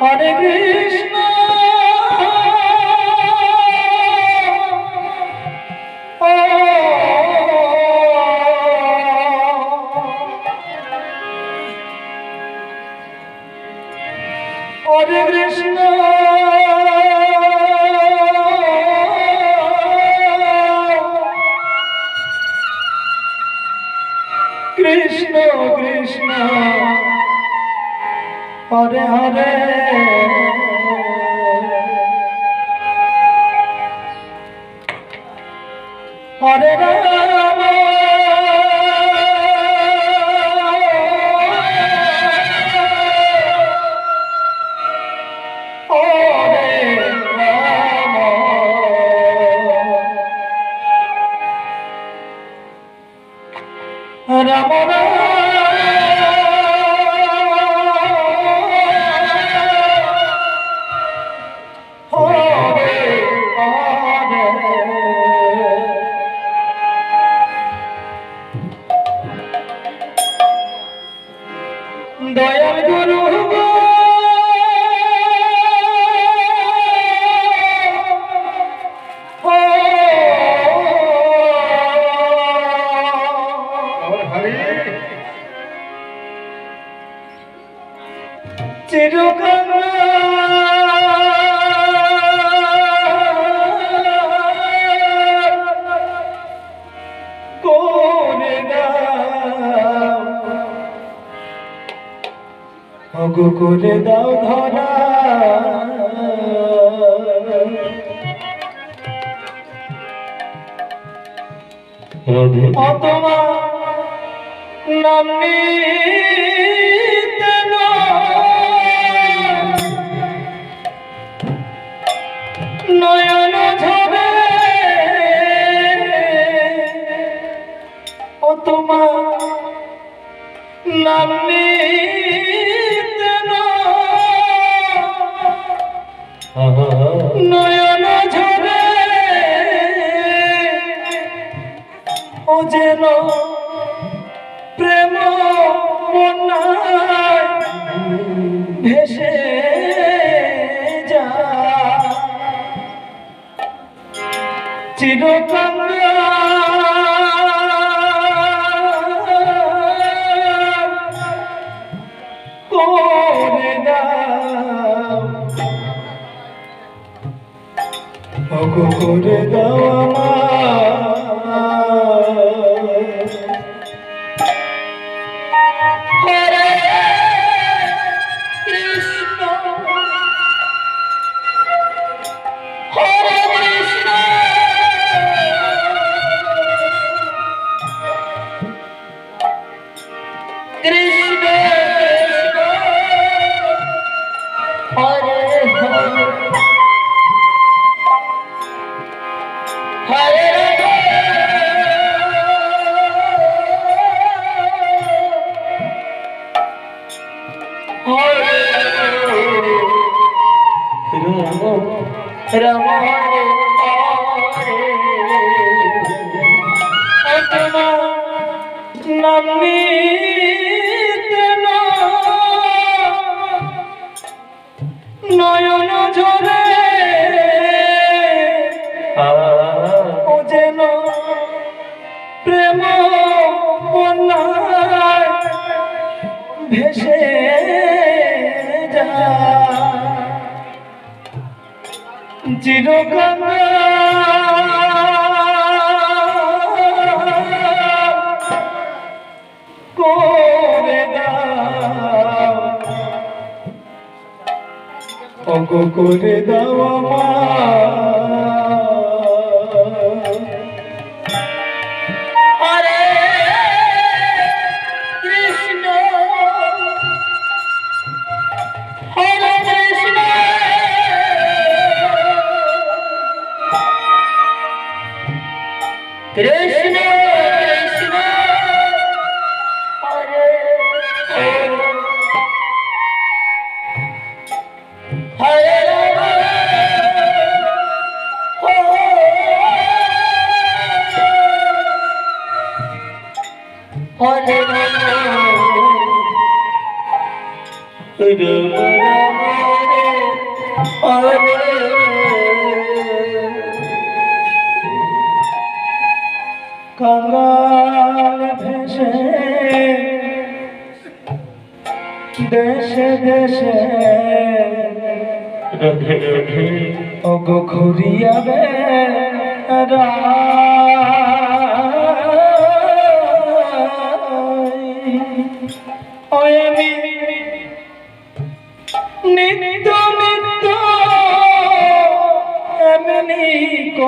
Hare Krishna. Hare Hare. হরে রে করে দাও ধরা। অতমা নাম নিয়ে 蝴蝶的娃 নয়ন ঝরে চিরকাল। করে দাও। অগ করে দাও আমার। কঙ্গাল ভেসে দেশে দেশে। ওগো ঘুরিয়াবে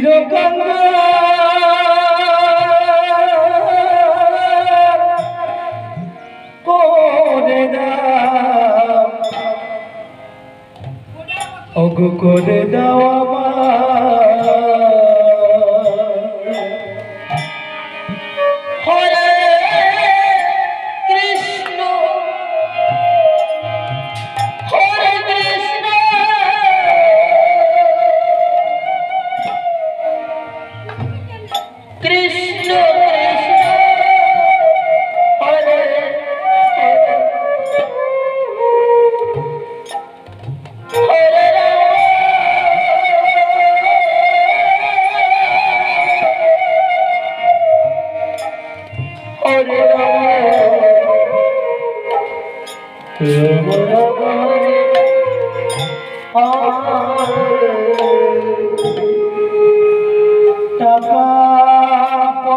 চিরগঙ্গা করে দাও করে দাও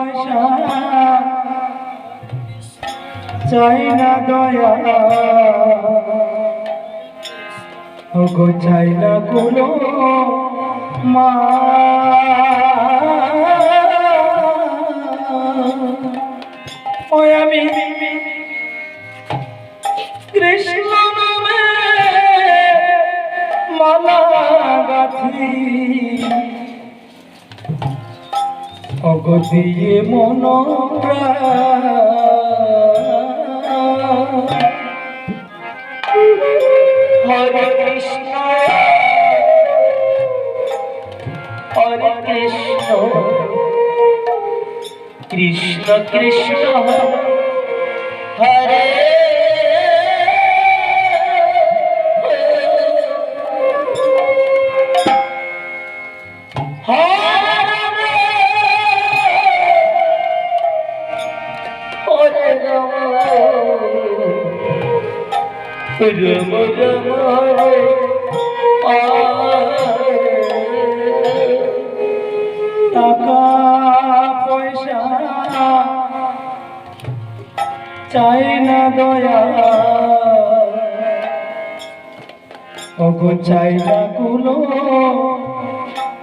পয়সা চাই না দয়া ওগো চাই না কোনো মা। আমি কৃষ্ণ মালা গাথি অগদিয়ে মন হরে কৃষ্ণ। হরে কৃষ্ণ। কৃষ্ণ কৃষ্ণ। হরে রাম টাকা পয়সা চাই না দয়া ওগো চাই না কোনো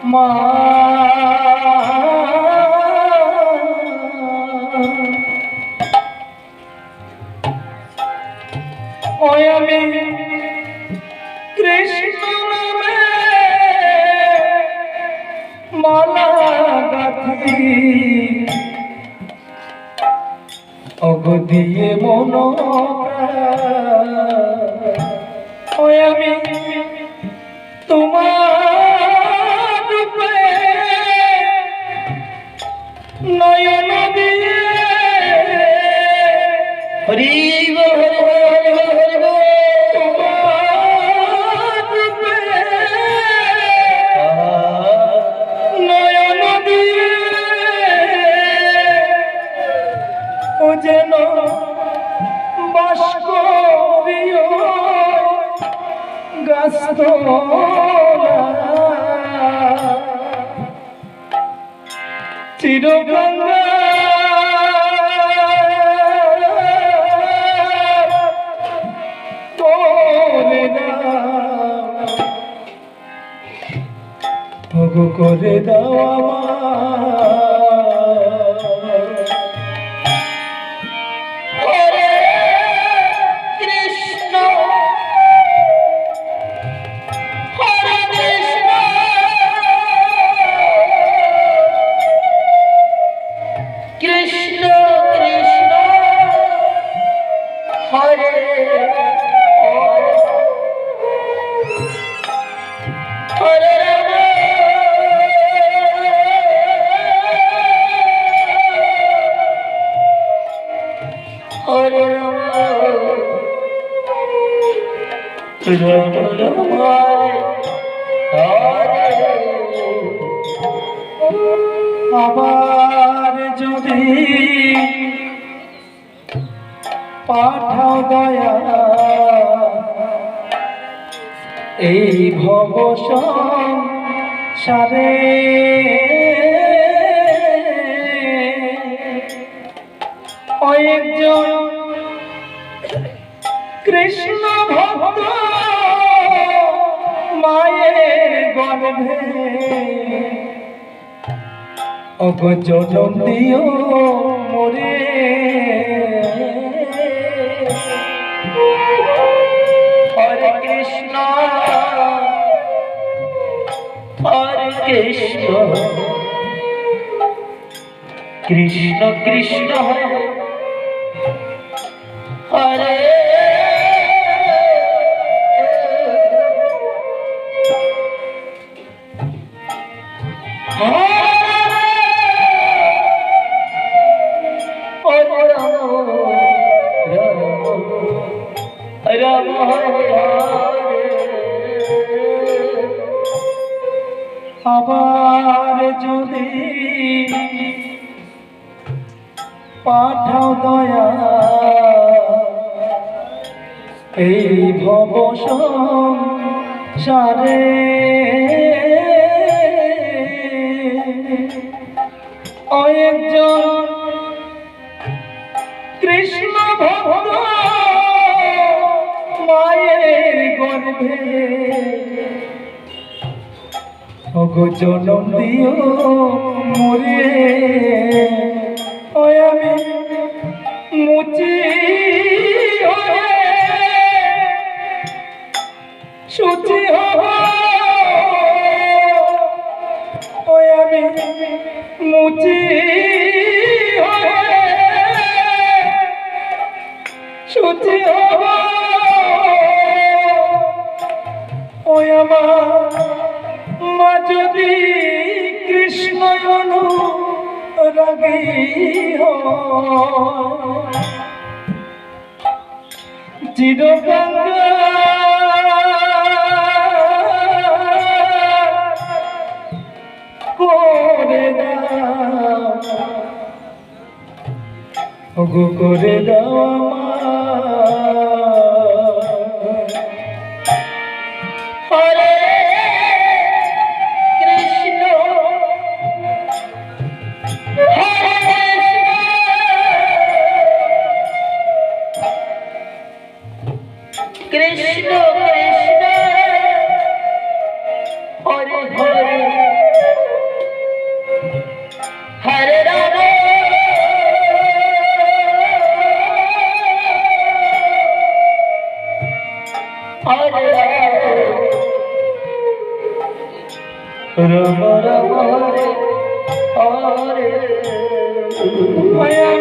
মা ওই আমি। কৃষ্ণ নামে মালা গাথি। অগদিয়ে মন ওই আমি। তোমার রূপে করে দাও আমার আবার যদি পাঠাও দয়া এই ভব সারে একজন কৃষ্ণ মায়ের গর্ভে। অগ দিও মোরে। হরে কৃষ্ণ হরে কৃষ্ণ। কৃষ্ণ কৃষ্ণ হরে। যদি পাঠাও দয়া। এই ভব সারে একজন কৃষ্ণ ভক্ত মায়ের গর্ভে ওগো জনম দিও মরে ওই আমি মুচি সুচি ওই আমি মুচি কৃষ্ণ রাগী চিরগঙ্গা করে দাও। করে দাও ওই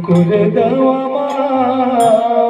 করে দাও আমার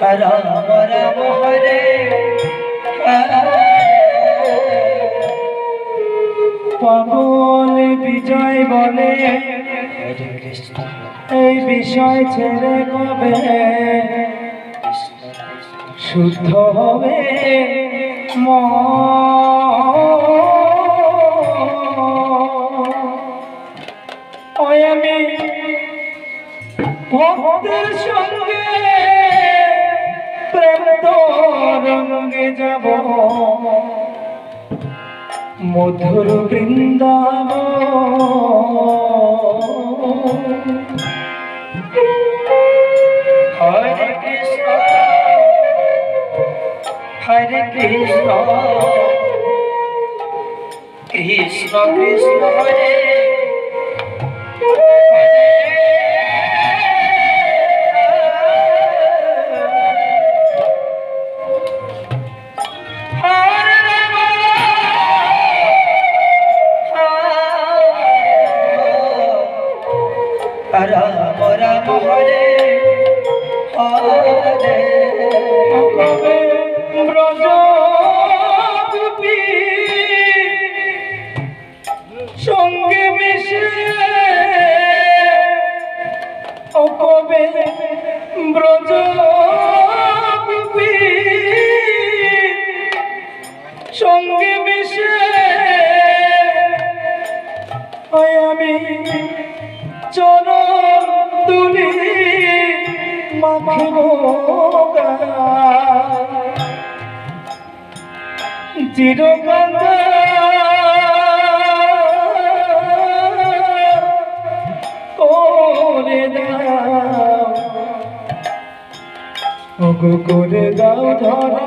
রাম রাম হরে পাগল বিজয় বলে, এই বিষয় ছেড়ে কবে শুদ্ধ হবে। ওই আমি ভক্তের রঙ্গে যাব। মধুর বৃন্দাবন। হরে কৃষ্ণ হরে কৃষ্ণ কৃষ্ণ কৃষ্ণ হরে। চিরকাল করে দাও ওগো করে ধরা।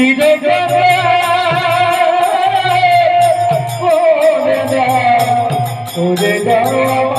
ছিড়ে যাবে করে যাওয়া